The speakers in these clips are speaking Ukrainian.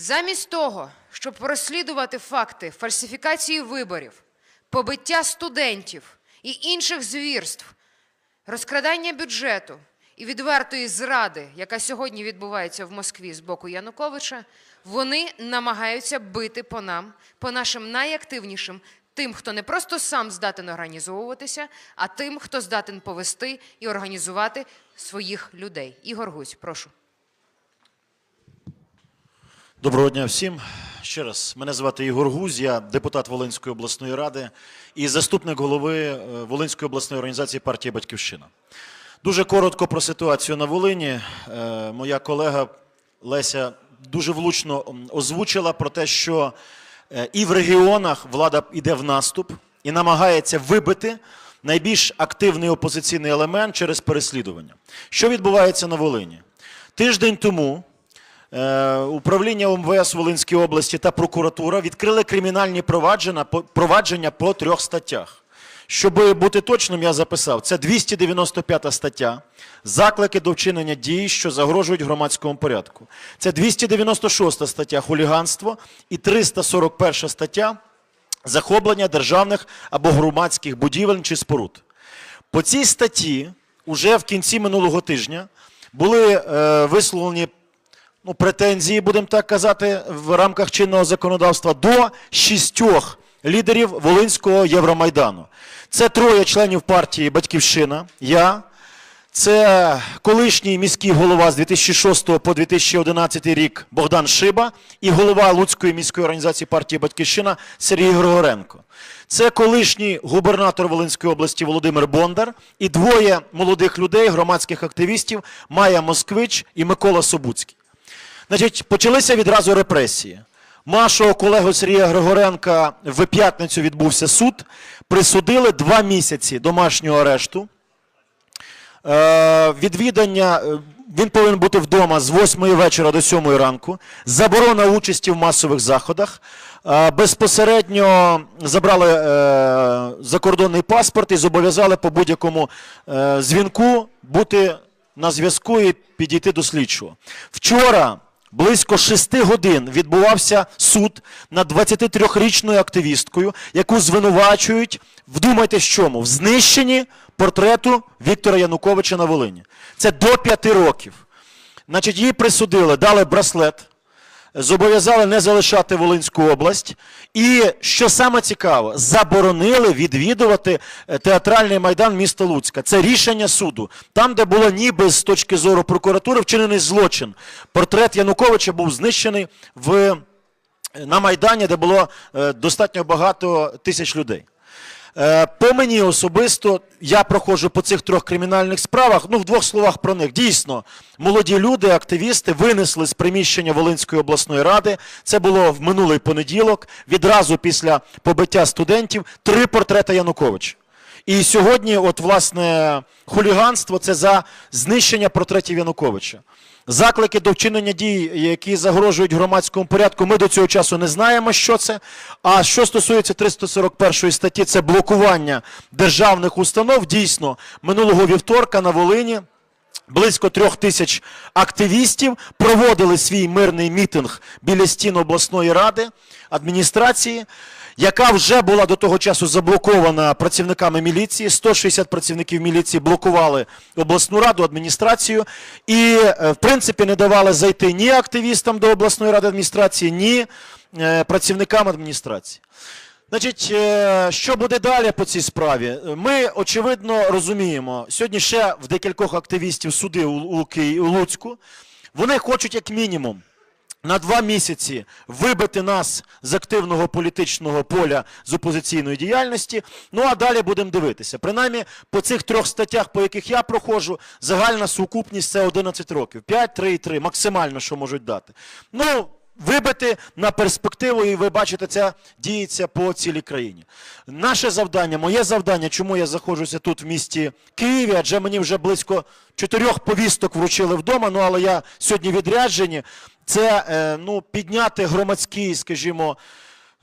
Замість того, щоб розслідувати факти фальсифікації виборів, побиття студентів і інших звірств, розкрадання бюджету і відвертої зради, яка сьогодні відбувається в Москві з боку Януковича, вони намагаються бити по нам, по нашим найактивнішим, тим, хто не просто сам здатен організовуватися, а тим, хто здатен повести і організувати своїх людей. Ігор Гусь, прошу. Доброго дня всім. Ще раз, мене звати Ігор Гузь, я депутат Волинської обласної ради і заступник голови е, Волинської обласної організації партії Батьківщина. Дуже коротко про ситуацію на Волині. Е, Моя колега Леся дуже влучно озвучила про те, що е, і в регіонах влада йде в наступ і намагається вибити найбільш активний опозиційний елемент через переслідування. Що відбувається на Волині? Тиждень тому Управління МВС Волинської області та прокуратура відкрили кримінальні провадження по трьох статтях. Щоб бути точним, я записав, це 295 стаття, заклики до вчинення дій, що загрожують громадському порядку. Це 296 стаття хуліганство і 341 стаття захоплення державних або громадських будівель чи споруд. По цій статті уже в кінці минулого тижня були е, висловлені ну, претензії, будемо так казати, в рамках чинного законодавства до шістьох лідерів Волинського Євромайдану. Це троє членів партії Батьківщина, я, це колишній міський голова з 2006 по 2011 рік Богдан Шиба і голова Луцької міської організації партії Батьківщина Сергій Григоренко. Це колишній губернатор Волинської області Володимир Бондар і двоє молодих людей, громадських активістів Майя Москвич і Микола Собуцький. Значить, почалися відразу репресії. Нашого колегу Сергія Григоренка в п'ятницю відбувся суд. Присудили два місяці домашнього арешту. Е, відвідання, е, він повинен бути вдома з 8 вечора до 7 ранку. Заборона участі в масових заходах. Е, безпосередньо забрали е, закордонний паспорт і зобов'язали по будь-якому е, дзвінку бути на зв'язку і підійти до слідчого. Вчора близько шести годин відбувався суд над 23-річною активісткою, яку звинувачують, вдумайтесь чому, в знищенні портрету Віктора Януковича на Волині. Це до п'яти років. Значить, їй присудили, дали браслет, зобов'язали не залишати Волинську область. І що саме цікаво, заборонили відвідувати е, театральний майдан міста Луцька. Це рішення суду. Там, де було ніби з точки зору прокуратури вчинений злочин. Портрет Януковича був знищений в, на майдані, де було е, достатньо багато тисяч людей. Е, По мені особисто я проходжу по цих трьох кримінальних справах. Ну, в двох словах про них. Дійсно, молоді люди, активісти винесли з приміщення Волинської обласної ради. Це було в минулий понеділок, відразу після побиття студентів, три портрети Януковича. І сьогодні, от, власне, хуліганство це за знищення портретів Януковича. Заклики до вчинення дій, які загрожують громадському порядку, ми до цього часу не знаємо, що це. А що стосується 341 статті, це блокування державних установ. Дійсно, минулого вівторка на Волині Близько трьох тисяч активістів проводили свій мирний мітинг біля стін обласної ради адміністрації, яка вже була до того часу заблокована працівниками міліції. 160 працівників міліції блокували обласну раду, адміністрацію і, е, в принципі, не давали зайти ні активістам до обласної ради адміністрації, ні е, працівникам адміністрації. Значить, е, що буде далі по цій справі? Ми очевидно розуміємо, сьогодні ще в декількох активістів суди у, Луцьку. Вони хочуть, як мінімум, на два місяці вибити нас з активного політичного поля з опозиційної діяльності. Ну а далі будемо дивитися. Принаймні, по цих трьох статтях, по яких я проходжу, загальна сукупність це 11 років. 5, 3 і 3, максимально, що можуть дати. Ну, вибити на перспективу, і ви бачите, це діється по цілій країні. Наше завдання, моє завдання, чому я знаходжуся тут в місті Києві, адже мені вже близько чотирьох повісток вручили вдома, ну але я сьогодні відряджені. Це е, ну, підняти громадський, скажімо,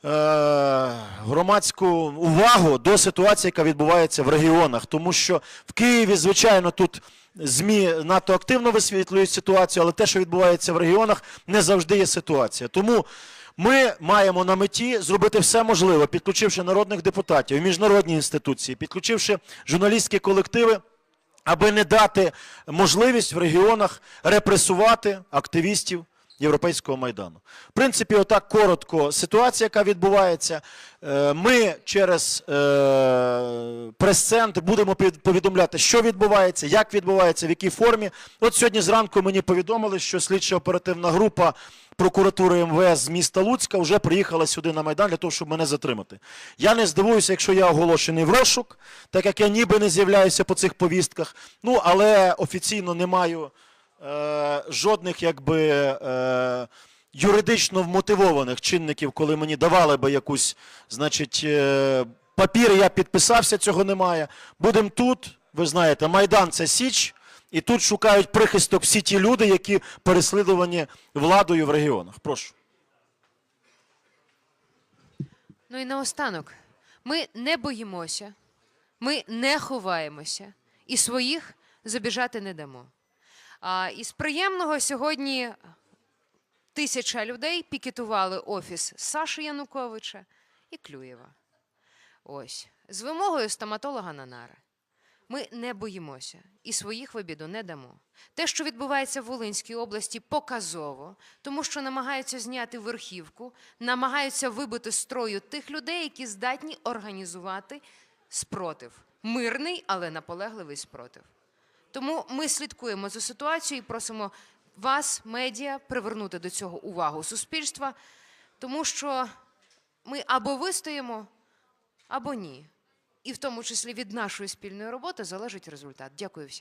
е, громадську увагу до ситуації, яка відбувається в регіонах. Тому що в Києві, звичайно, тут ЗМІ надто активно висвітлюють ситуацію, але те, що відбувається в регіонах, не завжди є ситуація. Тому ми маємо на меті зробити все можливе, підключивши народних депутатів, міжнародні інституції, підключивши журналістські колективи, аби не дати можливість в регіонах репресувати активістів Європейського майдану. В принципі, отак коротко ситуація, яка відбувається. Е, Ми через е, прес-центр будемо повідомляти, що відбувається, як відбувається, в якій формі. От сьогодні зранку мені повідомили, що слідча оперативна група прокуратури МВС з міста Луцька вже приїхала сюди на Майдан для того, щоб мене затримати. Я не здивуюся, якщо я оголошений в розшук, так як я ніби не з'являюся по цих повістках. Ну, але офіційно не маю е, жодних якби. Е, Юридично вмотивованих чинників, коли мені давали би якусь, значить, е, папір, я підписався, цього немає. Будемо тут, ви знаєте, Майдан це Січ, і тут шукають прихисток всі ті люди, які переслідувані владою в регіонах. Прошу. Ну і наостанок, ми не боїмося, ми не ховаємося і своїх забіжати не дамо. А, із приємного сьогодні тисяча людей пікетували офіс Саші Януковича і Клюєва. Ось, з вимогою стоматолога Нанари. Ми не боїмося і своїх в обіду не дамо. Те, що відбувається в Волинській області, показово, тому що намагаються зняти верхівку, намагаються вибити строю тих людей, які здатні організувати спротив. Мирний, але наполегливий спротив. Тому ми слідкуємо за ситуацією і просимо вас, медіа, привернути до цього увагу суспільства, тому що ми або вистоїмо, або ні. І в тому числі від нашої спільної роботи залежить результат. Дякую всім.